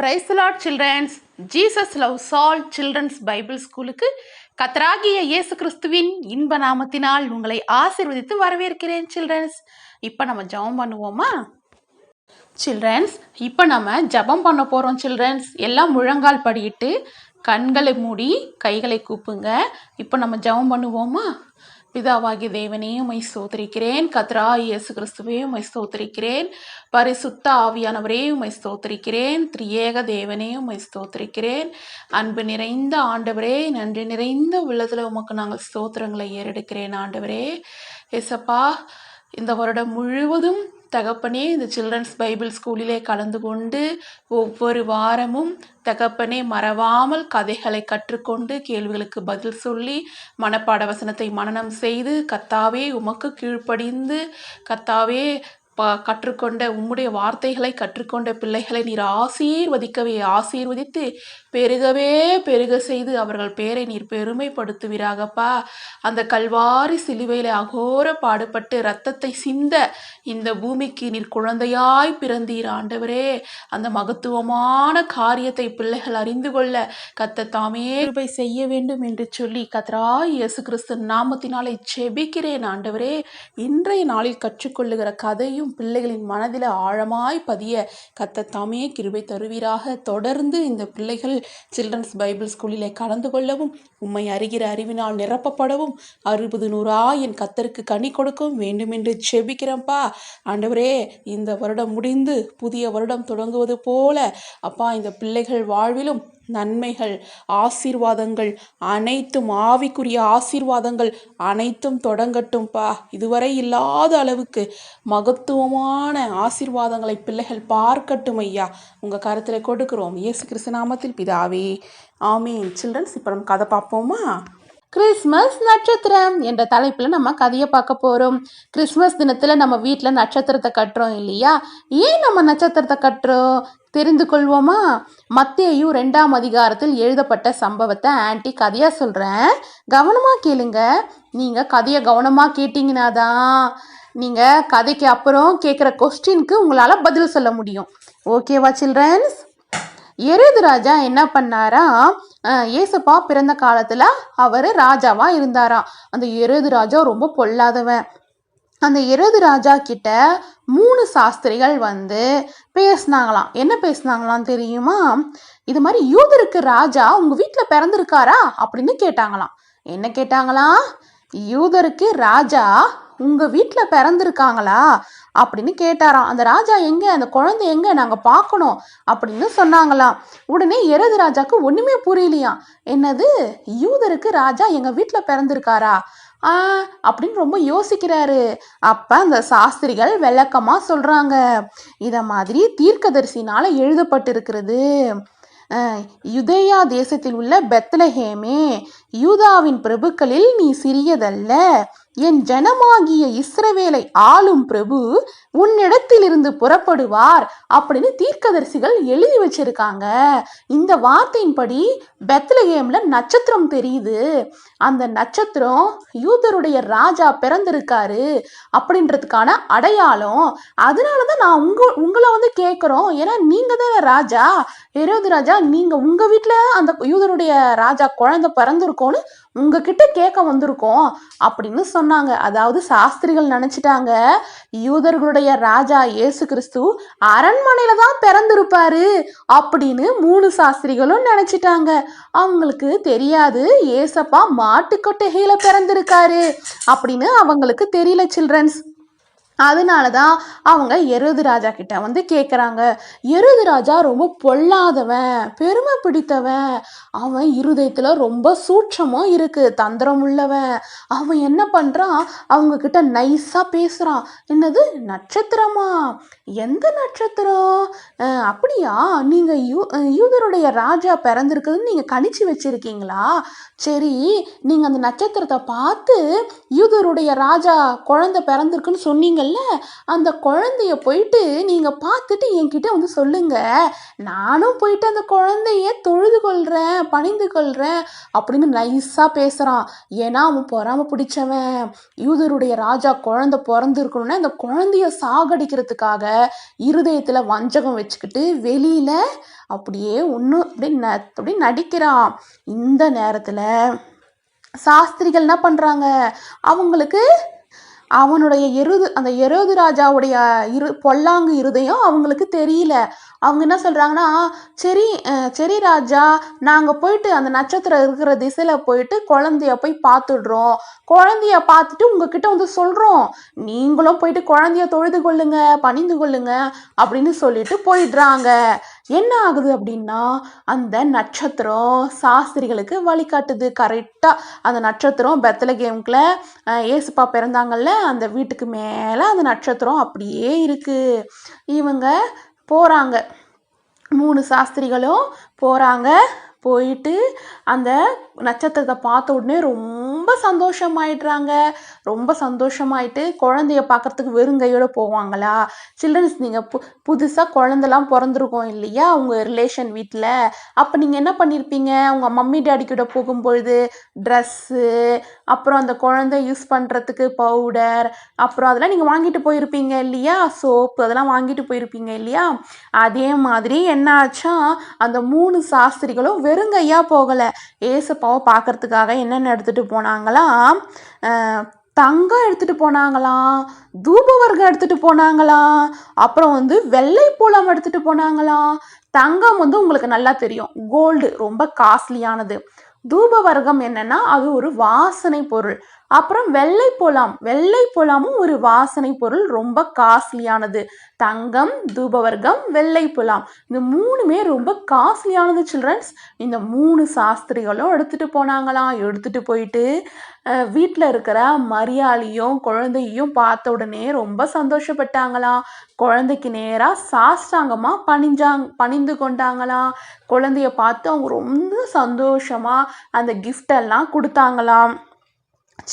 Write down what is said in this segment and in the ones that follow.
Praise Lord childrens Jesus love all childrens Bible ஸ்கூலுக்கு கத்ராகிய இயேசு கிறிஸ்துவின் இன்ப நாமத்தினால் உங்களை ஆசிர்வதித்து வரவேற்கிறேன் சில்ட்ரன்ஸ் இப்போ நம்ம ஜெபம் பண்ணுவோமா? சில்ட்ரன்ஸ் இப்போ நம்ம ஜெபம் பண்ண போகிறோம் சில்ட்ரன்ஸ் எல்லாம் முழங்கால் படியிட்டு கண்களை மூடி கைகளை கூப்புங்க. இப்போ நம்ம ஜெபம் பண்ணுவோமா? பிதாவாகிய தேவனே உமை ஸ்தோத்திரிக்கிறேன். கத்ரா இயேசு கிறிஸ்துவே உமை ஸ்தோத்திரிக்கிறேன். பரிசுத்த ஆவியானவரே உமை ஸ்தோத்திரிக்கிறேன். திரியேக தேவனே உமை ஸ்தோத்திரிக்கிறேன். அன்பு நிறைந்த ஆண்டவரே நன்றி நிறைந்த உள்ளத்தில் உமக்கு நாங்கள் ஸ்தோத்திரங்களை ஏறெடுக்கிறேன் ஆண்டவரே. எசப்பா இந்த வருடம் முழுவதும் தகப்பனே இந்த சில்ட்ரன்ஸ் பைபிள் ஸ்கூலிலே கலந்து கொண்டு ஒவ்வொரு வாரமும் தகப்பனே மறவாமல் கதைகளை கற்றுக்கொண்டு கேள்விகளுக்கு பதில் சொல்லி மனப்பாட வசனத்தை மனனம் செய்து கத்தாவே உமக்கு கீழ்ப்படிந்து கத்தாவே ப கற்றுக்கொண்ட உம்முடைய வார்த்தைகளை கற்றுக்கொண்ட பிள்ளைகளை நீர் ஆசீர்வதிக்கவே ஆசீர்வதித்து பெருகவே பெருக செய்து அவர்கள் பேரை நீர் பெருமைப்படுத்துவீராகப்பா. அந்த கல்வாரி சிலுவையில் அகோர பாடுபட்டு இரத்தத்தை சிந்த இந்த பூமிக்கு நீர் குழந்தையாய் பிறந்தீர் ஆண்டவரே. அந்த மகத்துவமான காரியத்தை பிள்ளைகள் அறிந்து கொள்ள கத்த தாமே கிருபை செய்ய வேண்டும் என்று சொல்லி கத்ரா இயேசு கிறிஸ்து நாமத்தினாலே செபிக்கிறேன் ஆண்டவரே. இன்றைய நாளில் கற்றுக்கொள்ளுகிற கதையும் பிள்ளைகளின் மனதில் ஆழமாய் பதிய கத்த தாமே கிருபை தருவீராக. தொடர்ந்து இந்த பிள்ளைகள் சில்ட்ரன்ஸ் பைபிள் ஸ்கூலிலே கலந்து கொள்ளவும் உம்மை அறிகிற அறிவினால் நிரப்பப்படவும் அறுபது நூறா என் கத்தருக்கு கனி கொடுக்கவும் வேண்டும் என்று செபிக்கிறேன்ப்பா. ஆண்டவரே இந்த வருடம் முடிந்து புதிய வருடம் தொடங்குவது போல அப்பா இந்த பிள்ளைகள் வாழ்விலும் நன்மைகள் ஆசீர்வாதங்கள் அனைத்தும் ஆவிக்குரிய ஆசீர்வாதங்கள் அனைத்தும் தொடங்கட்டும்பா. இதுவரை இல்லாத அளவுக்கு மகத்துவமான ஆசீர்வாதங்களை பிள்ளைகள் பார்க்கட்டும் ஐயா. உங்கள் கருத்தில் கொடுக்குறோம். இயேசு கிறிஸ்து நாமத்தில் பிதாவே. ஆமீன். சில்ட்ரன்ஸ் இப்போ நம்ம கதை பார்ப்போமா? கிறிஸ்மஸ் நட்சத்திரம் என்ற தலைப்பில் நம்ம கதையை பார்க்க போகிறோம் கிறிஸ்மஸ் தினத்தில் நம்ம வீட்டில் நட்சத்திரத்தை கட்டுறோம் இல்லையா? ஏன் நம்ம நட்சத்திரத்தை கட்டுறோம்? தெரிந்து கொள்வோமா? மத்தேயு ரெண்டாம் அதிகாரத்தில் எழுதப்பட்ட சம்பவத்தை ஆன்டி கதையாக சொல்கிறேன் கவனமாக கேளுங்க. நீங்கள் கதையை கவனமாக கேட்டிங்கன்னா தான் நீங்கள் கதைக்கு அப்புறம் கேட்குற கொஸ்டினுக்கு உங்களால் பதில் சொல்ல முடியும். ஓகேவா சில்ட்ரன்ஸ்? எருது ராஜா என்ன பண்ணாரா? ஏசப்பா பிறந்த காலத்தில் அவர் ராஜாவாக இருந்தாராம் அந்த எருது ராஜா ரொம்ப பொல்லாதவன். அந்த எருது ராஜா கிட்ட மூணு சாஸ்திரிகள் வந்து பேசுனாங்களாம். என்ன பேசுனாங்களாம் தெரியுமா? இது மாதிரி யூதருக்கு ராஜா உங்கள் வீட்டில் பிறந்திருக்காரா? அப்படின்னு கேட்டாங்களாம். என்ன கேட்டாங்களாம்? யூதருக்கு ராஜா உங்கள் வீட்டில் பிறந்திருக்காங்களா? அப்படின்னு கேட்டாராம். அந்த ராஜா எங்க? அந்த குழந்தை எங்க? நாங்க பார்க்கணும் அப்படின்னு சொன்னாங்களாம். உடனே எரது ராஜாக்கு ஒண்ணுமே புரியலையாம். என்னது? யூதருக்கு ராஜா எங்க வீட்டில் பிறந்திருக்காரா? ஆ அப்படின்னு ரொம்ப யோசிக்கிறாரு. அப்ப அந்த சாஸ்திரிகள் விளக்கமா சொல்றாங்க. இத மாதிரி தீர்க்கதரிசினால எழுதப்பட்டிருக்கிறது. யுதேயா தேசத்தில் உள்ள பெத்லஹேமே யூதாவின் பிரபுக்களில் நீ சிறியதல்ல. என் ஜனமாகிய இஸ்ரவேலை ஆளும் பிரபு உன்னிடத்திலிருந்து புறப்படுவார் அப்படின்னு தீர்க்கதரிசிகள் எழுதி வச்சிருக்காங்க. இந்த வார்த்தையின்படி பெத்லகேம்ல நட்சத்திரம் தெரியுது. அந்த நட்சத்திரம் யூதருடைய ராஜா பிறந்திருக்காரு அப்படின்றதுக்கான அடையாளம். அதனால தான் நான் உங்க உங்களை வந்து கேட்குறோம் ஏன்னா நீங்க தானே ராஜா. எரோது ராஜா நீங்க உங்க வீட்டில் அந்த யூதருடைய ராஜா குழந்தை பிறந்திருக்கோன்னு உங்ககிட்ட கேட்க வந்திருக்கோம் அப்படின்னு சொன்னாங்க. அதாவது சாஸ்திரிகள் நினைச்சிட்டாங்க யூதர்களுடைய ராஜா இயேசு கிறிஸ்து அரண்மனையில தான் பிறந்திருப்பாரு அப்படின்னு மூணு சாஸ்திரிகளும் நினைச்சிட்டாங்க. அவங்களுக்கு தெரியாது ஏசப்பா மாட்டுக்கொட்டகையில பிறந்திருக்காரு அப்படின்னு அவங்களுக்கு தெரியல சில்ட்ரன்ஸ். அதனால தான் அவங்க எருது ராஜா கிட்ட வந்து கேட்குறாங்க எருது ராஜா ரொம்ப பொல்லாதவன் பெருமை பிடித்தவன் அவன் இருதயத்தில் ரொம்ப சூட்சமாக இருக்குது தந்திரம் உள்ளவன் அவன் என்ன பண்ணுறான் அவங்கக்கிட்ட நைஸாக பேசுகிறான் என்னது? நட்சத்திரமா? எந்த நட்சத்திரம்? அப்படியா? நீங்கள் யூ யூதருடைய ராஜா பிறந்திருக்குதுன்னு நீங்கள் கணிச்சு வச்சுருக்கீங்களா? சரி நீங்கள் அந்த நட்சத்திரத்தை பார்த்து யூதருடைய ராஜா குழந்தை பிறந்திருக்குன்னு சொன்னீங்கல்ல அந்த குழந்தைய போயிட்டு நீங்கள் பார்த்துட்டு என்கிட்ட வந்து சொல்லுங்கள் நானும் போயிட்டு அந்த குழந்தைய தொழுது கொள்கிறேன் பணிந்து கொள்கிறேன் அப்படின்னு நைஸாக பேசுகிறான் ஏன்னா அவன் பொறாம பிடிச்சவன். யூதருடைய ராஜா குழந்தை பிறந்திருக்கணும்னா அந்த குழந்தைய சாகடிக்கிறதுக்காக இருதயத்தில் வஞ்சகம் வச்சுக்கிட்டு வெளியில் அப்படியே ஒன்று அப்படி ந அப்படி நடிக்கிறான். இந்த நேரத்தில் சாஸ்திரிகள் என்ன பண்ணுறாங்க அவங்களுக்கு அவனுடைய எருது அந்த எருது ராஜாவுடைய இரு பொல்லாங்கு இருதயம் அவங்களுக்கு தெரியல. அவங்க என்ன சொல்கிறாங்கன்னா சரி சரி ராஜா நாங்கள் போயிட்டு அந்த நட்சத்திரம் இருக்கிற திசையில் போயிட்டு குழந்தைய போய் பார்த்துடுறோம். குழந்தைய பார்த்துட்டு உங்ககிட்ட வந்து சொல்கிறோம் நீங்களும் போயிட்டு குழந்தைய தொழுது கொள்ளுங்க பணிந்து கொள்ளுங்க அப்படின்னு சொல்லிட்டு போயிடுறாங்க. என்ன ஆகுது அப்படின்னா அந்த நட்சத்திரம் சாஸ்திரிகளுக்கு வழிகாட்டுது. கரெக்டாக அந்த நட்சத்திரம் பெத்தலகேம்குள்ள ஏசுப்பா பிறந்தாங்கல்ல அந்த வீட்டுக்கு மேலே அந்த நட்சத்திரம் அப்படியே இருக்குது இவங்க போகிறாங்க மூணு சாஸ்திரிகளும் போகிறாங்க போயிட்டு அந்த நட்சத்திரத்தை பார்த்த உடனே ரொம்ப சந்தோஷமாயிடுறாங்க. ரொம்ப சந்தோஷமாயிட்டு குழந்தைய பார்க்கறதுக்கு வெறுங்கையோடு போவாங்களா? சில்ட்ரன்ஸ் நீங்கள் பு புதுசாக குழந்தெல்லாம் பிறந்திருக்கோம் இல்லையா? உங்கள் ரிலேஷன் வீட்டில் அப்போ நீங்கள் என்ன பண்ணியிருப்பீங்க உங்கள் மம்மி டேடி கூட போகும்பொழுது ட்ரெஸ்ஸு அப்புறம் அந்த குழந்தை யூஸ் பண்ணுறதுக்கு பவுடர் அப்புறம் அதெல்லாம் நீங்கள் வாங்கிட்டு போயிருப்பீங்க இல்லையா? சோப்பு அதெல்லாம் வாங்கிட்டு போயிருப்பீங்க இல்லையா? அதே மாதிரி என்ன ஆச்சா அந்த மூணு சாஸ்திரிகளும் வெறுங்கையாக போகலை. ஏசப்பாவை பார்க்கறதுக்காக என்னென்ன எடுத்துகிட்டு போனாங்க? போனாங்களாம். தங்கம் எடுத்துகிட்டு போனாங்களாம் தூபவர்க்கம் எடுத்துகிட்டு போனாங்களாம் அப்புறம் வந்து வெள்ளை பூலம் எடுத்துகிட்டு போனாங்களாம். தங்கம் வந்து உங்களுக்கு நல்லா தெரியும். கோல்டு ரொம்ப காஸ்ட்லியானது தூபவர்க்கம் என்னன்னா அது ஒரு வாசனை பொருள். அப்புறம் வெள்ளை போலாம். வெள்ளை போலாமும் ஒரு வாசனை பொருள் ரொம்ப காஸ்ட்லியானது. தங்கம் தூபவர்க்கம் வெள்ளை போலாம். இந்த மூணுமே ரொம்ப காஸ்ட்லியானது சில்ட்ரன்ஸ் இந்த மூணு சாஸ்திரிகளும் எடுத்துகிட்டு போனாங்களாம். எடுத்துட்டு போயிட்டு வீட்டில் இருக்கிற மரியாளியும் குழந்தையும் பார்த்த உடனே ரொம்ப சந்தோஷப்பட்டாங்களாம். குழந்தைக்கு நேராக சாஷ்டாங்கமாக பணிஞ்சாங் பணிந்து கொண்டாங்களாம். குழந்தைய பார்த்து அவங்க ரொம்ப சந்தோஷமாக அந்த கிஃப்டெல்லாம் கொடுத்தாங்களாம்.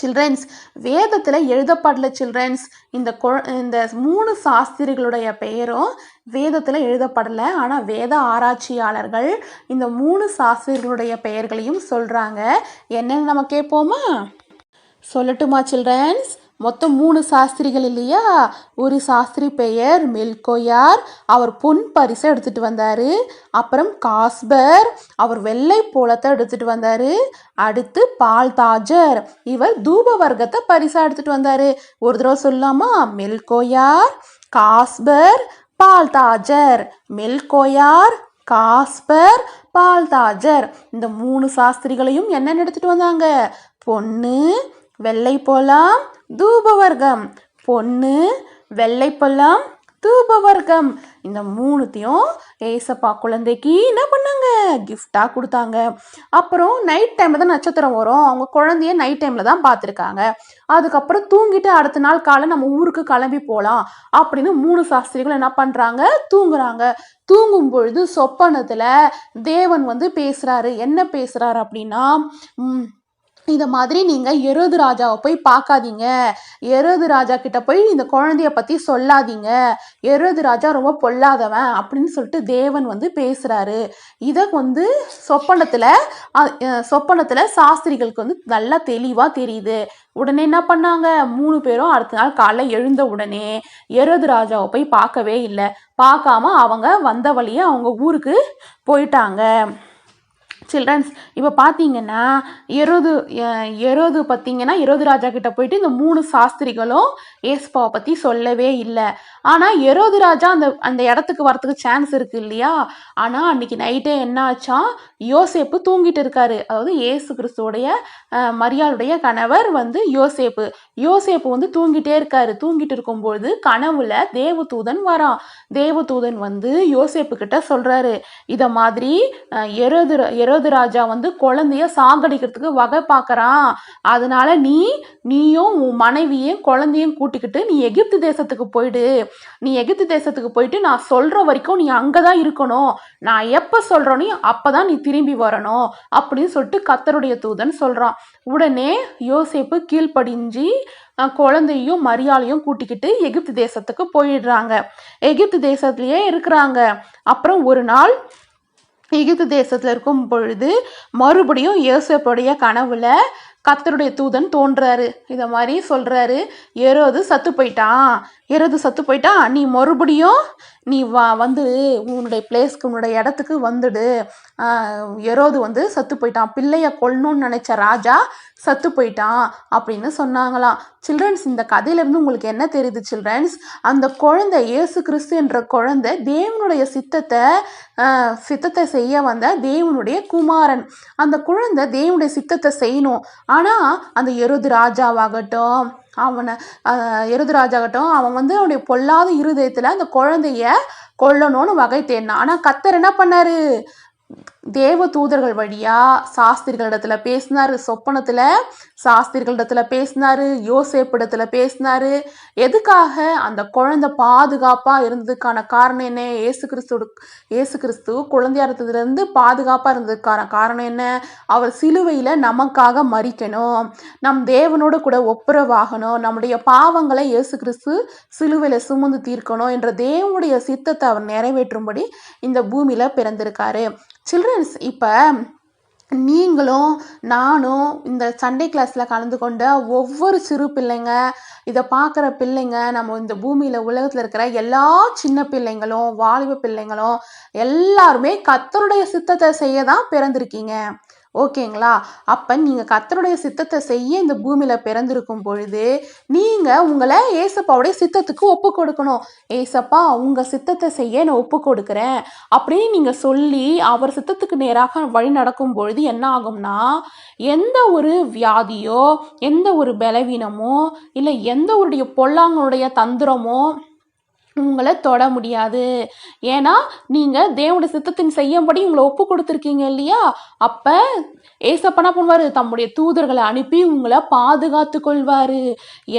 சில்ட்ரன்ஸ் வேதத்தில் எழுதப்படல சில்ட்ரன்ஸ் இந்த கொ இந்த மூணு சாஸ்திரிகளுடைய பெயரும் வேதத்தில் எழுதப்படலை. ஆனால் வேத ஆராய்ச்சியாளர்கள் இந்த மூணு சாஸ்திரிகளுடைய பெயர்களையும் சொல்கிறாங்க என்னென்னு நம்ம கேட்போமா சொல்லட்டுமா சில்ட்ரன்ஸ் மொத்தம் மூணு சாஸ்திரிகள் இல்லையா ஒரு சாஸ்திரி பெயர் மில்கோயார் அவர் பொன் பரிசை எடுத்துகிட்டு வந்தார். அப்புறம் காஸ்பர் அவர் வெள்ளை போலத்தை எடுத்துகிட்டு வந்தார். அடுத்து பால் தாஜர் இவர் தூப வர்க்கத்தை பரிசாக எடுத்துகிட்டு வந்தார். ஒரு தடவை சொல்லாமா மில்கோயார் காஸ்பர் பால் தாஜர். மில்கோயார் காஸ்பர் பால் தாஜர். இந்த மூணு சாஸ்திரிகளையும் என்னென்ன எடுத்துகிட்டு வந்தாங்க? பொண்ணு வெள்ளை போலாம் தூபவர்க்கம். பொண்ணு வெள்ளை பொல்லாம் தூபவர்க்கம். இந்த மூணுத்தையும் ஏசப்பா குழந்தைக்கு என்ன பண்ணாங்க? கிஃப்டாக கொடுத்தாங்க. அப்புறம் நைட் டைமில் தான் நட்சத்திரம் வரும். அவங்க குழந்தைய நைட் டைமில் தான் பார்த்துருக்காங்க. அதுக்கப்புறம் தூங்கிட்டு அடுத்த நாள் காலை நம்ம ஊருக்கு கிளம்பி போகலாம் அப்படின்னு மூணு சாஸ்திரிகள் என்ன பண்ணுறாங்க தூங்குறாங்க. தூங்கும் பொழுது சொப்பனத்தில் தேவன் வந்து பேசுகிறாரு என்ன பேசுகிறாரு அப்படின்னா இந்த மாதிரி நீங்கள் எருது ராஜாவை போய் பார்க்காதீங்க எருது ராஜா கிட்ட போய் இந்த குழந்தைய பற்றி சொல்லாதீங்க. எருது ராஜா ரொம்ப பொல்லாதவன் அப்படின்னு சொல்லிட்டு தேவன் வந்து பேசுகிறாரு இதை வந்து சொப்பனத்தில் சொப்பனத்தில் சாஸ்திரிகளுக்கு வந்து நல்லா தெளிவாக தெரியுது. உடனே என்ன பண்ணாங்க? மூணு பேரும் அடுத்த நாள் காலைல எழுந்த உடனே எருது ராஜாவை போய் பார்க்கவே இல்லை. பார்க்காம அவங்க வந்த வழியே அவங்க ஊருக்கு போயிட்டாங்க. சில்ட்ரன்ஸ் இப்போ பார்த்தீங்கன்னா எரோது எரோது பார்த்தீங்கன்னா எரோது ராஜா கிட்ட போயிட்டு இந்த மூணு சாஸ்திரிகளும் ஏஸ்பாவை பற்றி சொல்லவே இல்லை. ஆனால் எரோது ராஜா அந்த அந்த இடத்துக்கு வரத்துக்கு சான்ஸ் இருக்குது இல்லையா? ஆனால் அன்னைக்கு நைட்டே என்ன ஆச்சா? யோசேப்பு தூங்கிட்டு இருக்காரு. அதாவது ஏசு கிறிஸ்துவோடைய மரியாளுடைய கணவர் வந்து யோசேப்பு. யோசேப்பு வந்து தூங்கிட்டே இருக்காரு. தூங்கிட்டு இருக்கும்பொழுது கனவுல தேவதூதன் வரான் தேவதூதன் வந்து யோசேப்பு கிட்ட சொல்றாரு. இதை மாதிரி எரோது எரோ எரோது ராஜா வந்து குழந்தைய சாகடிக்கிறதுக்கு வகை பார்க்கறான். அதனால நீ நீயும் உன் மனைவியும் குழந்தையும் கூட்டிக்கிட்டு நீ எகிப்து தேசத்துக்கு போயிடு. நீ எகிப்து தேசத்துக்கு போயிட்டு நான் சொல்ற வரைக்கும் நீ அங்கதான் இருக்கணும். நான் எப்ப சொல்றேனோ அப்பதான் நீ திரும்பி வரணும் அப்படின்னு சொல்லிட்டு கத்தருடைய தூதன் சொல்றான். உடனே யோசேப்பு கீழ்ப்படிஞ்சு குழந்தையும் மரியாளையும் கூட்டிக்கிட்டு எகிப்து தேசத்துக்கு போயிடுறாங்க. எகிப்து தேசத்துலயே இருக்கிறாங்க. அப்புறம் ஒரு நாள் எகிப்து தேசத்தில் இருக்கும் பொழுது மறுபடியும் இயேசுடைய கனவுல கத்தருடைய தூதன் தோன்றாரு. இதை மாதிரி சொல்றாரு. ஏரோது சத்து போயிட்டான். ஏரோது சத்து போயிட்டா நீ மறுபடியும் நீ வா வந்து உன்னுடைய பிளேஸ்க்கு உன்னுடைய இடத்துக்கு வந்துடு. எரோது வந்து சத்து போயிட்டான். பிள்ளைய கொல்லணும்னு நினைச்ச ராஜா சத்து போயிட்டான் அப்படின்னு சொன்னாங்களாம். சில்ட்ரன்ஸ் இந்த கதையிலேருந்து உங்களுக்கு என்ன தெரியுது சில்ட்ரன்ஸ் அந்த குழந்தை இயேசு கிறிஸ்து என்ற குழந்தை தேவனுடைய சித்தத்தை சித்தத்தை செய்ய வந்த தேவனுடைய குமாரன். அந்த குழந்தை தேவனுடைய சித்தத்தை செய்யணும். ஆனால் அந்த எருது ராஜாவாகட்டும் அவனை எருதுராஜாகட்டும் அவன் வந்து அவனுடைய பொல்லாத இருதயத்தில் அந்த குழந்தைய கொல்லணும்னு வகை தேடினான். ஆனால் கத்தர் என்ன பண்ணாரு? தேவ தூதர்கள் வழியா சாஸ்திரிகளிடத்துல பேசினாரு சொப்பனத்துல சாஸ்திரிகளிடத்துல பேசினாரு யோசேப்பிடத்தில் பேசினாரு. எதுக்காக அந்த குழந்தை பாதுகாப்பா இருந்ததுக்கான காரணம் என்ன? ஏசு கிறிஸ்து ஏசு கிறிஸ்து குழந்தையா இருந்ததுலேருந்து பாதுகாப்பா இருந்ததுக்கான காரணம் என்ன? அவர் சிலுவையில நமக்காக மறிக்கணும் நம் தேவனோட கூட ஒப்புரவாகணும். நம்முடைய பாவங்களை ஏசு கிறிஸ்து சிலுவையில சுமந்து தீர்க்கணும் என்ற தேவனுடைய சித்தத்தை அவர் நிறைவேற்றும்படி இந்த பூமியில பிறந்திருக்காரு. சில்ட்ரன்ஸ் இப்போ நீங்களும் நானும் இந்த சண்டே கிளாஸில் கலந்து கொண்ட ஒவ்வொரு சிறு பிள்ளைங்க இதை பார்க்குற பிள்ளைங்க நம்ம இந்த பூமியில் உலகத்தில் இருக்கிற எல்லா சின்ன பிள்ளைங்களும் வாலிப பிள்ளைங்களும் எல்லாருமே கத்தருடைய சித்தத்தை செய்ய தான் பிறந்திருக்கீங்க. ஓகேங்களா? அப்போ நீங்கள் கத்தருடைய சித்தத்தை செய்ய இந்த பூமியில் பிறந்திருக்கும் பொழுது நீங்கள் உங்களை ஏசப்பாவுடைய சித்தத்துக்கு ஒப்பு கொடுக்கணும். ஏசப்பா உங்கள் சித்தத்தை செய்ய நான் ஒப்பு கொடுக்குறேன். அப்படின்னு நீங்கள் சொல்லி அவர் சித்தத்துக்கு நேராக வழி நடக்கும் பொழுது என்ன ஆகும்னா எந்த ஒரு வியாதியோ எந்த ஒரு பலவீனமோ இல்லை எந்த ஒரு பொல்லாங்களுடைய தந்திரமோ உங்களை தொட முடியாது. ஏன்னா நீங்கள் தேவனுடைய சித்தத்தின் செய்யும்படி உங்களை ஒப்பு கொடுத்துருக்கீங்க இல்லையா? அப்போ ஏசப்பனா பண்ணுவார்? தம்முடைய தூதர்களை அனுப்பி உங்களை பாதுகாத்து கொள்வார்.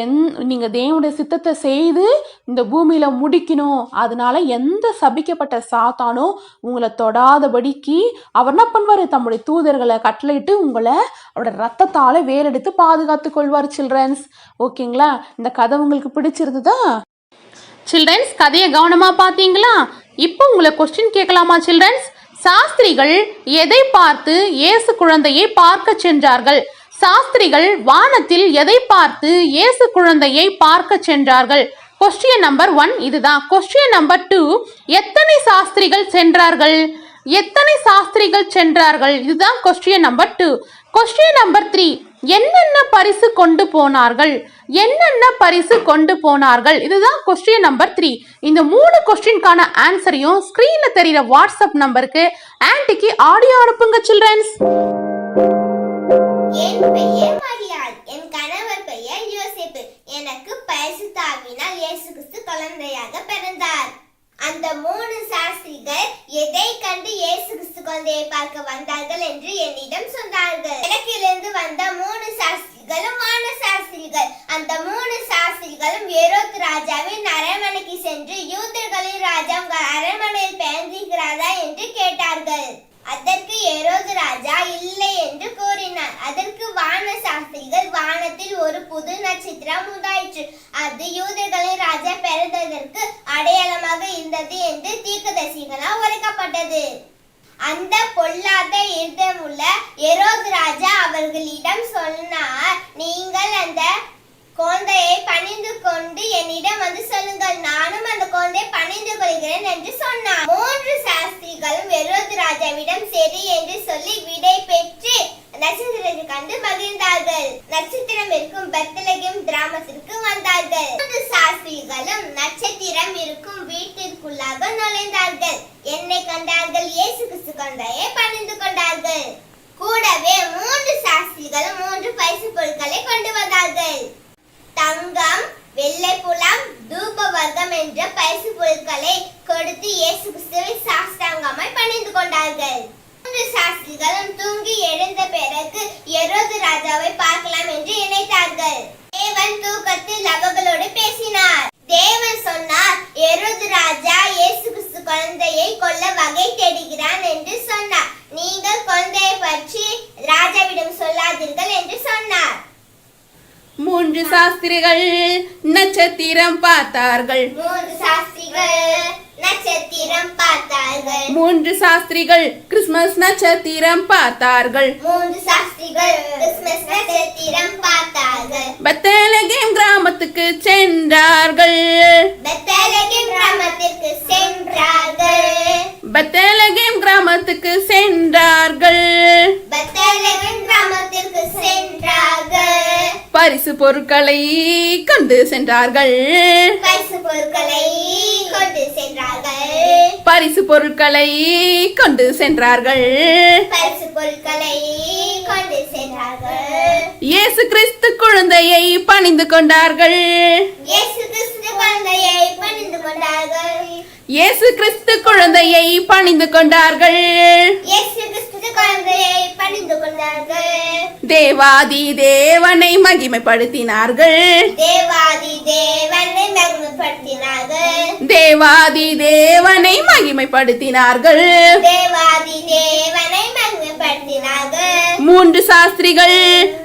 என் நீங்கள் தேவனுடைய சித்தத்தை செய்து இந்த பூமியில் முடிக்கணும். அதனால எந்த சபிக்கப்பட்ட சாத்தானோ உங்களை தொடாதபடிக்கு அவர் என்ன பண்ணுவார்? தம்முடைய தூதர்களை கட்டளையிட்டு உங்களை அவரோட ரத்தத்தால் வேலெடுத்து பாதுகாத்து கொள்வார் சில்ட்ரன்ஸ் ஓகேங்களா? இந்த கதை உங்களுக்கு பிடிச்சிருந்ததா? சில்ட்ரன்ஸ் கதையை கவனமாக பார்த்தீங்களா? இப்போ உங்களை கொஸ்டின் கேட்கலாமா சில்ட்ரன்ஸ் சாஸ்திரிகள் எதை பார்த்து இயேசு குழந்தையை பார்க்க சென்றார்கள்? சாஸ்திரிகள் வானத்தில் எதை பார்த்து இயேசு குழந்தையை பார்க்க சென்றார்கள்? கொஸ்டின் நம்பர் ஒன் இதுதான். கொஸ்டின் நம்பர் டூ எத்தனை சாஸ்திரிகள் சென்றார்கள்? எத்தனை சாஸ்திரிகள் சென்றார்கள்? இதுதான் question number two question number three என்னென்ன பரிசு கொண்டு போனார்கள்? என்னென்ன பரிசு கொண்டு போனார்கள்? இதுதான் கொஸ்டின் நம்பர் த்ரீ இந்த மூணு கொஸ்டின்கான ஆன்சரையும் ஸ்க்ரீனில் தெரிகிற வாட்ஸ்அப் நம்பருக்கு ஆன்டிக்கு ஆடியோ அனுப்புங்க சில்ட்ரன்ஸ் என் பெயர் மரியாள். என் கணவர் பெயர் யோசேப்பு. எனக்கு பரிசுத்தாவினால் இயேசு கிறிஸ்து குழந்தையாக பிறந்தார். அந்த மூணு சாஸ்திரிகள் எதை கண்டு இயேசு கிறிஸ்து குழந்தையை பார்க்க வந்தார்கள் என்று என்னிடம் சொன்னார்கள். கிழக்கிலிருந்து வந்த மூணு சாஸ்திரிகளும் வான சாஸ்திரிகள். அந்த மூணு சாஸ்திரிகளும் ஏரோத் ராஜாவின் அரண்மனைக்கு சென்று யூதர்களின் ராஜா உங்கள் அரண்மனையில் பயந்திருக்கிறாரா என்று கேட்டார்கள். அதற்கு ஏரோது ராஜா இல்லை என்று கூறினார். அதற்கு வான சாஸ்திரிகள் வானத்தில் ஒரு புது நட்சத்திரம் உண்டாயிற்று. அது யூதர்களின் ராஜா பிறந்ததற்கு அடையாளமாக இருந்தது என்று தீர்க்கதரிசிகளால் உரைக்கப்பட்டது அந்த பொல்லாத இருதமுள்ள எரோது ராஜா அவர்களிடம் சொன்னார் நீங்கள் அந்த குழந்தையை பணிந்து கொண்டு என்னிடம் வந்து சொல்லுங்கள். நானும் அந்த குழந்தையை பணிந்து கொள்கிறேன் என்று சொன்னார் மூன்று சாஸ்திரிகளும் எரோது ராஜாவிடம் சரி என்று சொல்லி விடை பெற்று நட்சத்திரத்தை கண்டு மகிழ்ந்தார்கள். நட்சத்திரம் இருக்கும் பெத்தலகம் கிராமத்திற்கு வந்தார்கள். மூன்று சாஸ்திரிகளும் நட்சத்திரம் இருக்கும் வீட்டிற்குள்ளாக நுழைந்தார்கள். என்னை கண்டார்கள். இயேசு கிறிஸ்து குழந்தையை பணிந்து கொண்டார்கள். கூடவே மூன்று சாஸ்திரிகளும் மூன்று பரிசு பொருட்களை கொண்டு வந்தார்கள். தங்கம் வெள்ளை புலம் தூப வர்க்கம் என்ற பரிசு பொருட்களை கொடுத்து இயேசு கிறிஸ்துவை சாஸ்தாங்கமாய் பணிந்து கொண்டார்கள். மூன்று சாஸ்திரிகளும் தூங்கி எழுந்த பிறகு எரோது ராஜாவை பார்க்கலாம் என்று நினைத்தார்கள். தேவன் தூக்கத்தில் அவர்களோடு பேசினார். தேவன் சொன்னார் எரோது ராஜா இயேசு கிறிஸ்து குழந்தையை கொல்ல வகை தேடுகிறான் என்று சொன்னார். நீங்கள் குழந்தையை பற்றி ராஜாவிடம் சொல்லாதீர்கள் என்று சொன்னார். மூன்று சாஸ்திரிகள் நட்சத்திரம் பார்த்தார்கள். மூன்று சாஸ்திரிகள் நட்சத்திரம் பார்த்தார்கள். மூன்று சாஸ்திரிகள் கிறிஸ்மஸ் நட்சத்திரம் பார்த்தார்கள். மூன்று சாஸ்திரிகள் கிறிஸ்மஸ் நட்சத்திரம் பார்த்தார்கள். பத்தலகேம் கிராமத்துக்கு சென்றார்கள். பெத்தலகேம் கிராமத்திற்கு சென்றார்கள். பத்தலகேம் கிராமத்துக்கு சென்றார்கள். பெத்தலகேம் கிராமத்திற்கு சென்றார்கள். பரிசு பொருட்களை கொண்டு சென்றார்கள். பரிசு பொருட்களை கொண்டு சென்றார்கள். பரிசு பொருட்களை கொண்டு சென்றார்கள். பரிசு பொருட்களை கொண்டு சென்றார்கள். இயேசு கிறிஸ்து குழந்தையை பணிந்து கொண்டார்கள். இயேசு கிறிஸ்து குழந்தையை பணிந்து கொண்டார்கள். இயேசு கிறிஸ்து குழந்தையை பணிந்து கொண்டார்கள். இயேசு தேவாதி தேவனை மகிமைப்படுத்தினார்கள். தேவாதி தேவனை மகிமைப்படுத்தினார்கள். தேவாதி தேவனை மகிமைப்படுத்தினார்கள். தேவாதி தேவனை மகிமைப்படுத்தினார்கள். மூன்று சாஸ்திரிகள்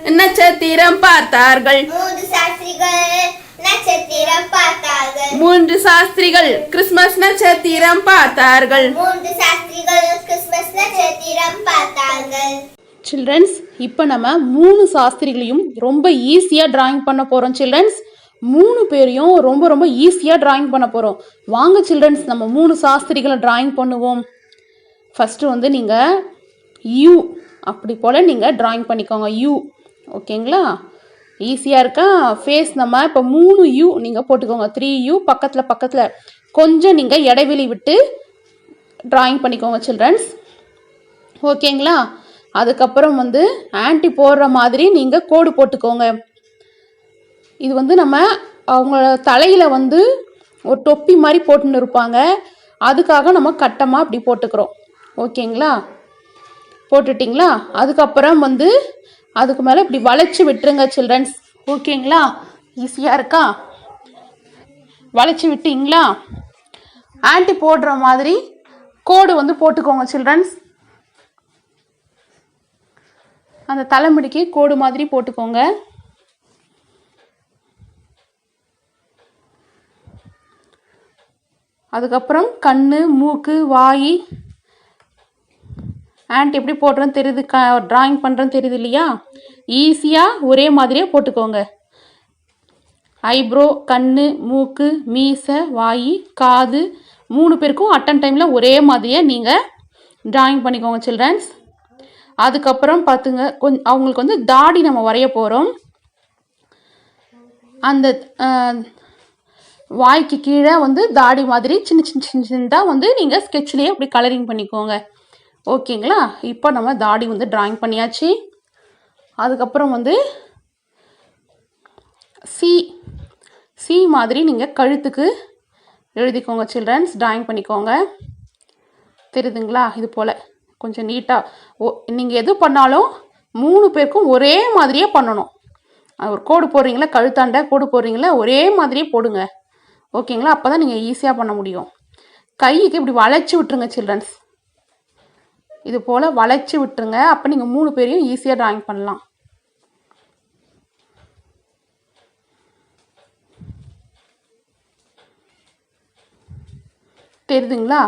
நட்சத்திரம் பார்த்தார்கள். மூன்று சாஸ்திரிகள் நட்சத்திரம் பார்த்தார்கள். மூன்று சாஸ்திரிகள் கிறிஸ்மஸ் நட்சத்திரம் பார்த்தார்கள். மூன்று சாஸ்திரிகள் கிறிஸ்துமஸ் நட்சத்திரம் பார்த்தார்கள். சில்ட்ரன்ஸ் இப்போ நம்ம மூணு சாஸ்திரிகளையும் ரொம்ப ஈஸியாக டிராயிங் பண்ண போகிறோம் சில்ட்ரன்ஸ் மூணு பேரையும் ரொம்ப ரொம்ப ஈஸியாக டிராயிங் பண்ண போகிறோம் வாங்க சில்ட்ரன்ஸ் நம்ம மூணு சாஸ்திரிகளை டிராயிங் பண்ணுவோம். ஃபஸ்ட்டு வந்து நீங்கள் யூ அப்படி போல் நீங்கள் டிராயிங் பண்ணிக்கோங்க. யூ ஓகேங்களா ஈஸியாக இருக்கா? ஃபேஸ் நம்ம இப்போ மூணு யூ நீங்கள் போட்டுக்கோங்க. த்ரீ யூ பக்கத்தில் பக்கத்தில். கொஞ்சம் நீங்கள் இடைவெளி விட்டு ட்ராயிங் பண்ணிக்கோங்க சில்ட்ரன்ஸ் ஓகேங்களா அதுக்கப்புறம் வந்து ஆன்டி போடுற மாதிரி நீங்கள் கோடு போட்டுக்கோங்க. இது வந்து நம்ம அவங்க தலையில் வந்து ஒரு தொப்பி மாதிரி போட்டுன்னு இருப்பாங்க. அதுக்காக நம்ம கட்டமாக அப்படி போட்டுக்கிறோம். ஓகேங்களா போட்டுட்டிங்களா? அதுக்கப்புறம் வந்து அதுக்கு மேலே இப்படி வளைச்சி விட்டுருங்க சில்ட்ரன்ஸ் ஓகேங்களா ஈஸியாக இருக்கா? வளைச்சி விட்டீங்களா? ஆன்டி போடுற மாதிரி கோடு வந்து போட்டுக்கோங்க சில்ட்ரன்ஸ் அந்த தலைமுடிக்கு கோடு மாதிரி போட்டுக்கோங்க. அதுக்கப்புறம் கண் மூக்கு வாய் ஆண்ட் எப்படி போடுறேன்னு தெரியுது க ட்ராயிங் பண்ணுறேன்னு தெரியுது இல்லையா? ஈஸியாக ஒரே மாதிரியே போட்டுக்கோங்க. ஐப்ரோ கண் மூக்கு மீசை வாய் காது மூணு பேருக்கும் அட்டன் டைமில் ஒரே மாதிரியே நீங்கள் ட்ராயிங் பண்ணிக்கோங்க சில்ட்ரன்ஸ் அதுக்கப்புறம் பார்த்துங்க கொஞ்சம் அவங்களுக்கு வந்து தாடி நம்ம வரைய போகிறோம் அந்த வாய்க்கு கீழே வந்து தாடி மாதிரி சின்ன சின்ன சின்ன சின்னதாக வந்து நீங்கள் ஸ்கெட்ச்லேயே அப்படி கலரிங் பண்ணிக்கோங்க. ஓகேங்களா? இப்போ நம்ம தாடி வந்து ட்ராயிங் பண்ணியாச்சு. அதுக்கப்புறம் வந்து சி சி மாதிரி நீங்கள் கழுத்துக்கு எழுதிக்கோங்க சில்ட்ரன்ஸ் ட்ராயிங் பண்ணிக்கோங்க. தெரியுதுங்களா? இது போல். கொஞ்சம் நீட்டாக ஓ நீங்கள் எது பண்ணாலும் மூணு பேருக்கும் ஒரே மாதிரியே பண்ணணும். ஒரு கோடு போடுறீங்களா? கழுத்தாண்ட கோடு போடுறீங்களா? ஒரே மாதிரியே போடுங்க. ஓகேங்களா? அப்போ தான் நீங்கள் ஈஸியாக பண்ண முடியும். கைக்கு இப்படி வளைச்சி விட்டுருங்க சில்ட்ரன்ஸ் இது போல் வளைச்சி விட்டுருங்க. அப்போ நீங்கள் மூணு பேரையும் ஈஸியாக ட்ராயிங் பண்ணலாம். தெரியுதுங்களா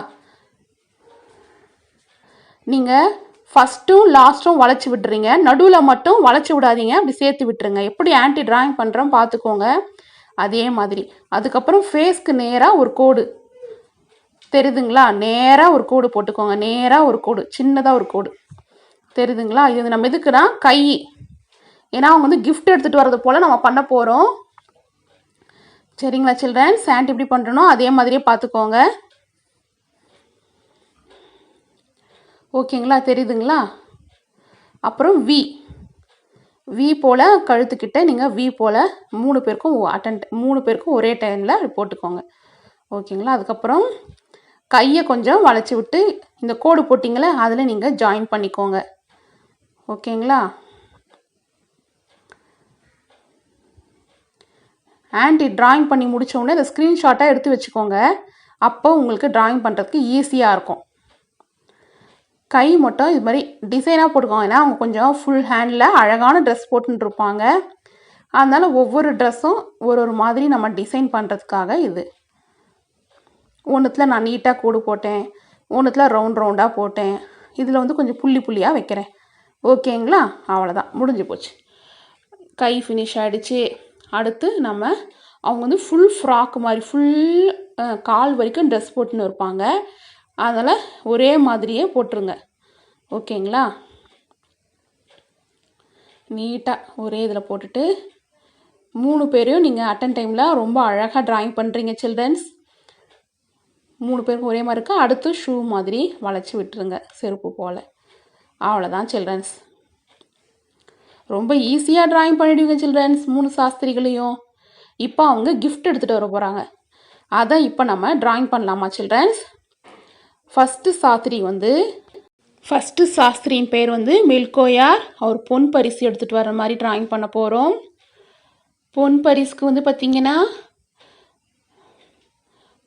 நீங்கள் ஃபஸ்ட்டும் லாஸ்ட்டும் வளைச்சி விட்டுறீங்க நடுவில் மட்டும் வளைச்சி விடாதீங்க. அப்படி சேர்த்து விட்டுருங்க. எப்படி ஆன்டி ட்ராயிங் பண்ணுறோம் பார்த்துக்கோங்க அதே மாதிரி. அதுக்கப்புறம் ஃபேஸ்க்கு நேராக ஒரு கோடு. தெரியுதுங்களா நேராக ஒரு கோடு போட்டுக்கோங்க. நேராக ஒரு கோடு. சின்னதாக ஒரு கோடு. தெரியுதுங்களா இது நம்ம எதுக்குன்னா கை. ஏன்னா அவங்க வந்து கிஃப்ட் எடுத்துகிட்டு வரது போல் நம்ம பண்ண போகிறோம் சரிங்களா சில்ட்ரன் சாண்ட் எப்படி பண்ணுறனோ அதே மாதிரியே பார்த்துக்கோங்க. ஓகேங்களா தெரியுதுங்களா அப்புறம் வி வி போல் கழுத்துக்கிட்ட நீங்கள் வி போல் மூணு பேருக்கும் அட்டன் மூணு பேருக்கும் ஒரே டைமில் போட்டுக்கோங்க. ஓகேங்களா அதுக்கப்புறம் கையை கொஞ்சம் வளைச்சி விட்டு இந்த கோடு போட்டிங்களே அதில் நீங்கள் ஜாயின் பண்ணிக்கோங்க. ஓகேங்களா? ஆன்டி டிராயிங் பண்ணி முடிச்ச இந்த ஸ்க்ரீன்ஷாட்டாக எடுத்து வச்சுக்கோங்க. அப்போ உங்களுக்கு டிராயிங் பண்ணுறதுக்கு ஈஸியாக இருக்கும். கை மட்டும் இது மாதிரி டிசைனாக போட்டுக்கோங்க. ஏன்னா அவங்க கொஞ்சம் ஃபுல் ஹேண்டில் அழகான ட்ரெஸ் போட்டுருப்பாங்க அதனால் ஒவ்வொரு ட்ரெஸ்ஸும் ஒரு ஒரு மாதிரி நம்ம டிசைன் பண்ணுறதுக்காக இது. ஒன்றுத்தில் நான் நீட்டாக கூடு போட்டேன். ஒன்றுத்தில் ரவுண்ட் ரவுண்டாக போட்டேன். இதில் வந்து கொஞ்சம் புள்ளி புள்ளியாக வைக்கிறேன். ஓகேங்களா? அவ்வளோதான் முடிஞ்சு போச்சு. கை ஃபினிஷ் ஆகிடுச்சு அடுத்து நம்ம அவங்க வந்து ஃபுல் ஃப்ராக் மாதிரி ஃபுல் கால் வரைக்கும் ட்ரெஸ் போட்டுன்னு இருப்பாங்க. அதனால் ஒரே மாதிரியே போட்டுருங்க. ஓகேங்களா? நீட்டாக ஒரே இதில் போட்டுட்டு மூணு பேரையும் நீங்கள் அட்டன் டைமில் ரொம்ப அழகாக ட்ராயிங் பண்ணுறீங்க சில்ட்ரன்ஸ் மூணு பேருக்கும் ஒரே மாதிரி இருக்குது அடுத்து ஷூ மாதிரி வளைச்சி விட்டுருங்க செருப்பு போல். அவ்வளோதான் சில்ட்ரன்ஸ் ரொம்ப ஈஸியாக ட்ராயிங் பண்ணிடுவீங்க சில்ட்ரன்ஸ் மூணு சாஸ்திரிகளையும். இப்போ அவங்க கிஃப்ட் எடுத்துகிட்டு வர போகிறாங்க அதை இப்போ நம்ம ட்ராயிங் பண்ணலாமா சில்ட்ரன்ஸ் ஃபஸ்ட்டு சாஸ்திரி வந்து ஃபஸ்ட்டு சாஸ்திரியின் பேர் வந்து மில்கோயார். அவர் பொன் பரிசு எடுத்துகிட்டு வர மாதிரி ட்ராயிங் பண்ண போகிறோம் பொன் பரிசுக்கு வந்து பார்த்திங்கன்னா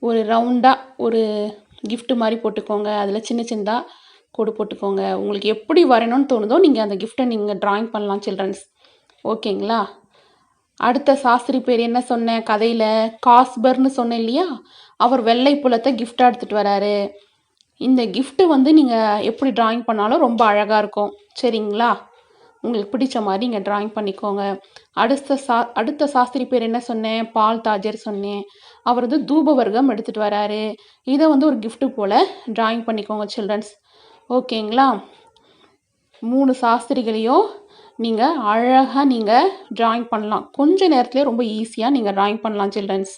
ஒரு ரவுண்டாக ஒரு கிஃப்ட்டு மாதிரி போட்டுக்கோங்க. அதில் சின்ன சின்னதாக கோடு போட்டுக்கோங்க. உங்களுக்கு எப்படி வரையணும்னு தோணுதோ நீங்கள் அந்த கிஃப்ட்டை நீங்கள் ட்ராயிங் பண்ணலாம் சில்ட்ரன்ஸ் ஓகேங்களா? அடுத்த சாஸ்திரி பேர் என்ன சொன்னேன் கதையில் காஸ்பர்னு சொன்னேன் இல்லையா? அவர் வெள்ளை புலத்தை கிஃப்டாக எடுத்துகிட்டு வராரு. இந்த கிஃப்ட்டு வந்து நீங்கள் எப்படி ட்ராயிங் பண்ணாலும் ரொம்ப அழகாக இருக்கும். சரிங்களா? உங்களுக்கு பிடிச்ச மாதிரி நீங்கள் ட்ராயிங் பண்ணிக்கோங்க. அடுத்த சா அடுத்த சாஸ்திரி பேர் என்ன சொன்னேன்? பால் தாஜர் சொன்னேன். அவர் வந்து தூப வர்க்கம் எடுத்துகிட்டு வராரு. இதை வந்து ஒரு கிஃப்ட்டு போல் ட்ராயிங் பண்ணிக்கோங்க சில்ட்ரன்ஸ் ஓகேங்களா? மூணு சாஸ்திரிகளையும் நீங்கள் அழகாக நீங்கள் ட்ராயிங் பண்ணலாம். கொஞ்ச நேரத்துலேயே ரொம்ப ஈஸியாக நீங்கள் ட்ராயிங் பண்ணலாம் சில்ட்ரன்ஸ்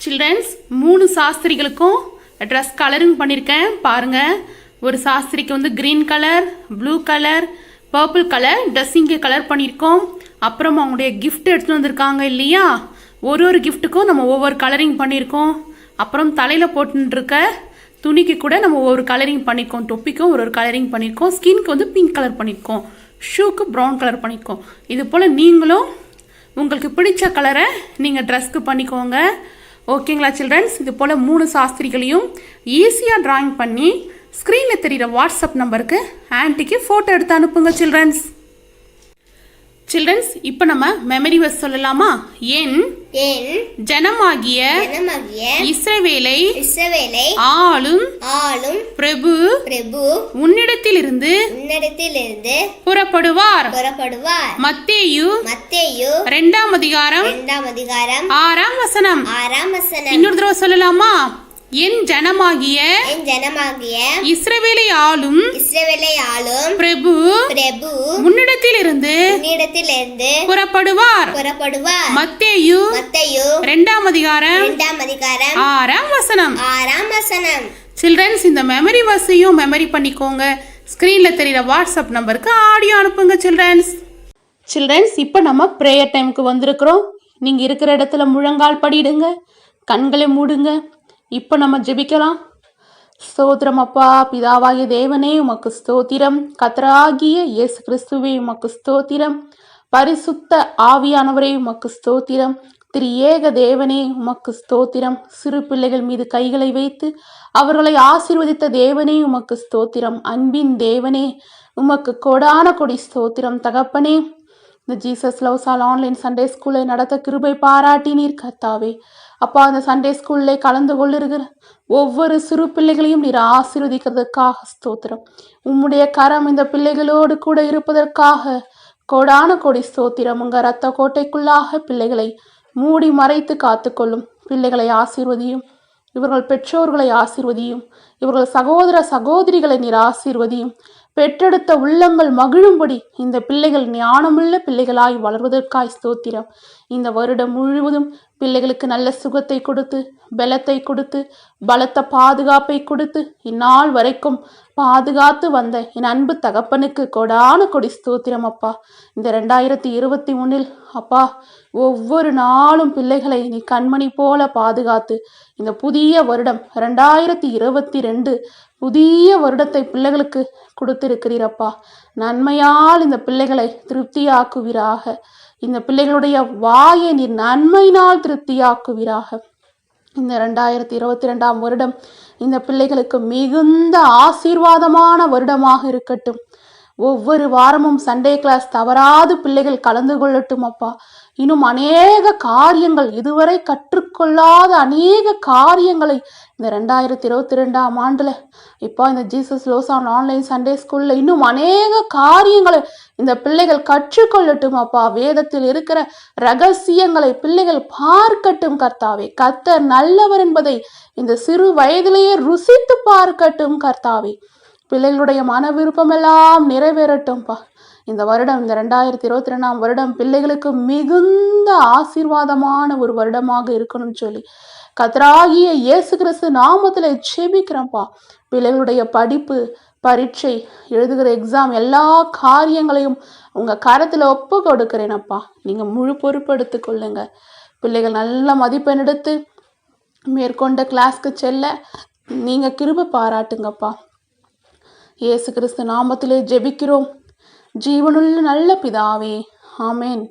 சில்ட்ரன்ஸ் மூணு சாஸ்திரிகளுக்கும் ட்ரெஸ் கலரிங் பண்ணியிருக்கேன் பாருங்கள் ஒரு சாஸ்திரிக்கு வந்து green colour blue colour purple colour dressing colour பண்ணியிருக்கோம். அப்புறம் அவங்களுடைய கிஃப்ட் எடுத்துகிட்டு வந்திருக்காங்க இல்லையா? ஒரு ஒரு கிஃப்ட்டுக்கும் நம்ம ஒவ்வொரு கலரிங் பண்ணியிருக்கோம். அப்புறம் தலையில் போட்டுருக்க துணிக்கு கூட நம்ம ஒவ்வொரு கலரிங் பண்ணியிருக்கோம். தொப்பிக்கும் ஒரு ஒரு கலரிங் பண்ணியிருக்கோம். ஸ்கின்க்கு வந்து பிங்க் கலர் பண்ணியிருக்கோம். ஷூக்கு ப்ரௌன் கலர் பண்ணியிருக்கோம். இது போல் நீங்களும் உங்களுக்கு பிடிச்ச கலரை நீங்கள் ட்ரெஸ்க்கு பண்ணிக்கோங்க. ஓகேங்களா சில்ட்ரன்ஸ் இது போல் மூணு சாஸ்திரிகளையும் ஈஸியாக ட்ராயிங் பண்ணி ஸ்க்ரீனில் தெரிகிற வாட்ஸ்அப் நம்பருக்கு ஆன்ட்டிக்கு ஃபோட்டோ எடுத்து அனுப்புங்க சில்ட்ரன்ஸ் சில்ட்ரன்ஸ் இப்போ நம்ம மெமரி வர்ஸ் சொல்லலாமா? என் என் ஜனமாகிய ஜனமாகிய இஸ்ரவேலை இஸ்ரவேலை ஆளும் ஆளும் பிரபு பிரபு உன்னிடத்திலிருந்து உன்னிடத்திலிருந்து புறப்படுவார். புறப்படுவார். மத்தேயு மத்தேயு ரெண்டாம் அதிகாரம் இரண்டாம் அதிகாரம் ஆறாம் வசனம். ஆறாம் வசனம். இன்னொரு தடவை சொல்லலாமா? என் ஜனமாகிய என் ஜனமாகிய இஸ்ரவேலை ஆளும் இஸ்ரவேலை ஆளும் பிரபு பிரபு உன்னிடத்திலிருந்து உன்னிடத்திலிருந்து புறப்படுவார். புறப்படுவார். மத்தேயு மத்தேயு ரெண்டாம் அதிகாரம் இரண்டாம் அதிகாரம் ஆறாம் வசனம். ஆறாம் வசனம். சில்ட்ரன்ஸ் இந்த மெமரி வசையும் மெமரி பண்ணிக்கோங்க. ஸ்க்ரீனில் தெரியுற வாட்ஸ்அப் நம்பருக்கு ஆடியோ அனுப்புங்க சில்ட்ரன்ஸ் சில்ட்ரன்ஸ் இப்போ நம்ம ப்ரேயர் டைமுக்கு வந்திருக்கிறோம். நீங்கள் இருக்கிற இடத்துல முழங்கால் படிடுங்க. கண்களை மூடுங்க. இப்போ நம்ம ஜெபிக்கலாம். ஸ்தோத்திரம் அப்பா பிதாவாகிய தேவனே உமக்கு ஸ்தோத்திரம். கத்தராகிய இயேசு கிறிஸ்துவே உமக்கு ஸ்தோத்திரம். பரிசுத்த ஆவியானவரே உமக்கு ஸ்தோத்திரம். திரு ஏக தேவனே உமக்கு ஸ்தோத்திரம். சிறு பிள்ளைகள் மீது கைகளை வைத்து அவர்களை ஆசீர்வதித்த தேவனே உமக்கு ஸ்தோத்திரம். அன்பின் தேவனே உமக்கு கொடான கொடி ஸ்தோத்திரம். தகப்பனே இந்த ஜீசஸ் லவ்ஸால் ஆன்லைன் சண்டே ஸ்கூலை நடத்த கிருபை பாராட்டினீர் கத்தாவே அப்பா அந்த சண்டே ஸ்கூல்லே கலந்து கொள்ளிருக்கிற ஒவ்வொரு சிறு பிள்ளைகளையும் நீர் ஆசீர்வதிக்கிறதுக்காக ஸ்தோத்திரம். உம்முடைய கரம் இந்த பிள்ளைகளோடு கூட இருப்பதற்காக கோடான கொடி ஸ்தோத்திரம். உங்க ரத்த கோட்டைக்குள்ளாக பிள்ளைகளை மூடி மறைத்து காத்துக்கொள்ளும். பிள்ளைகளை ஆசீர்வதியும். இவர்கள் பெற்றோர்களை ஆசீர்வதியும். இவர்கள் சகோதர சகோதரிகளை நீர் ஆசீர்வதியும். பெற்றெடுத்த உள்ளங்கள் மகிழும்படி இந்த பிள்ளைகள் ஞானமுள்ள பிள்ளைகளாய் வளர்வதற்காய் ஸ்தோத்திரம். இந்த வருடம் முழுவதும் பிள்ளைகளுக்கு நல்ல சுகத்தை கொடுத்து பலத்தை கொடுத்து பலத்த பாதுகாப்பை கொடுத்து இந்நாள் வரைக்கும் பாதுகாத்து வந்த என் அன்பு தகப்பனுக்கு கொடான கொடி ஸ்தோத்திரம் அப்பா. இந்த ரெண்டாயிரத்தி இருபத்தி ஒன்றில் அப்பா ஒவ்வொரு நாளும் பிள்ளைகளை நீ கண்மணி போல பாதுகாத்து இந்த புதிய வருடம் ரெண்டாயிரத்தி இருபத்தி ரெண்டு புதிய வருடத்தை பிள்ளைகளுக்கு கொடுத்திருக்கிறீரப்பா நன்மையால் இந்த பிள்ளைகளை திருப்தியாக்குவீராக. இந்த பிள்ளைகளுடைய வாயை நீர் நன்மையினால் திருப்தியாக்குவீராக. இந்த ரெண்டாயிரத்தி இருபத்தி ரெண்டாம் வருடம் இந்த பிள்ளைகளுக்கு மிகுந்த ஆசீர்வாதமான வருடமாக இருக்கட்டும். ஒவ்வொரு வாரமும் சண்டே கிளாஸ் தவறாது பிள்ளைகள் கலந்து கொள்ளட்டும் அப்பா. இன்னும் அநேக காரியங்கள் இதுவரை கற்றுக்கொள்ளாத அநேக காரியங்களை இந்த ரெண்டாயிரத்தி இருபத்தி ரெண்டாம் ஆண்டில் இப்போ இந்த ஜீசஸ் லோசான் ஆன்லைன் சண்டே ஸ்கூலில் இன்னும் அநேக காரியங்களை இந்த பிள்ளைகள் கற்றுக்கொள்ளட்டும் அப்பா. வேதத்தில் இருக்கிற ரகசியங்களை பிள்ளைகள் பார்க்கட்டும் கர்த்தாவே. கர்த்தர் நல்லவர் என்பதை இந்த சிறு வயதிலேயே ருசித்து பார்க்கட்டும் கர்த்தாவே. பிள்ளைகளுடைய மன விருப்பமெல்லாம் நிறைவேறட்டும்ப்பா இந்த வருடம் இந்த ரெண்டாயிரத்தி இருபத்தி ரெண்டாம் வருடம் பிள்ளைகளுக்கு மிகுந்த ஆசீர்வாதமான ஒரு வருடமாக இருக்கணும்னு சொல்லி கத்ராகிய இயேசு கிறிஸ்து நாமத்தில் ஜெபிக்கிறேன்ப்பா பிள்ளைகளுடைய படிப்பு பரீட்சை எழுதுகிற எக்ஸாம் எல்லா காரியங்களையும் உங்கள் கரத்தில் ஒப்பு கொடுக்கிறேனப்பா. நீங்கள் முழு பொறுப்பெடுத்து கொள்ளுங்க பிள்ளைகள் நல்ல மதிப்பெண் எடுத்து மேற்கொண்ட கிளாஸ்க்கு செல்ல நீங்கள் கிருப பாராட்டுங்கப்பா. இயேசு கிறிஸ்து நாமத்திலே ஜெபிக்கிறோம். ஜீவனுள்ள நல்ல பிதாவே ஆமேன்.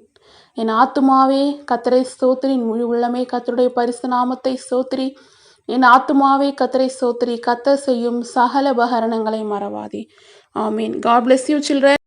என் ஆத்துமாவே கத்தரை ஸ்தோத்திரின் முழு உள்ளமே கத்தருடைய பரிசு நாமத்தை சோத்திரி என் ஆத்துமாவே கத்தரை சோத்திரி கத்தர் செய்யும் சகல உபகரணங்களை மறவாதே. ஆமீன். God bless you children